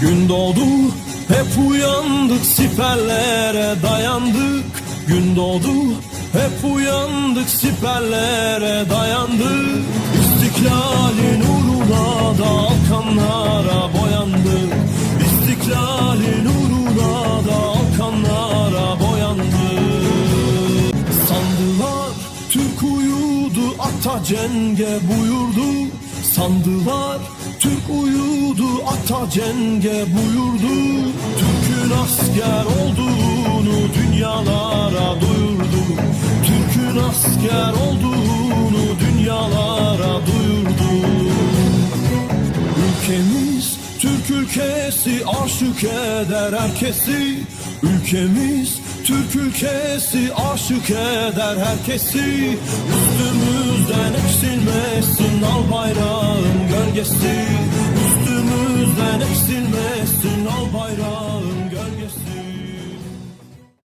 Gün doğdu hep uyandık siperlere dayandık. Gün doğdu hep uyandık siperlere dayandık. İstiklalin uğruna da alkanlara boyandık. İstiklalin uğruna da alkanlara boyandık. Sandılar Türk uyudu ata cenge buyurdu. Sandılar Türk uyudu ata cenge buyurdu. Türk'ün asker olduğunu dünyalara duyurdu. Türk'ün asker olduğunu dünyalara duyurdu. Ülkemiz Türk ülkesi aşık eder herkesi. Ülkemiz Türk ülkesi aşık eder herkesi. Üstümüzden eksilmesin al bayrağın gölgesi Gözden eksilmesin al bayrağı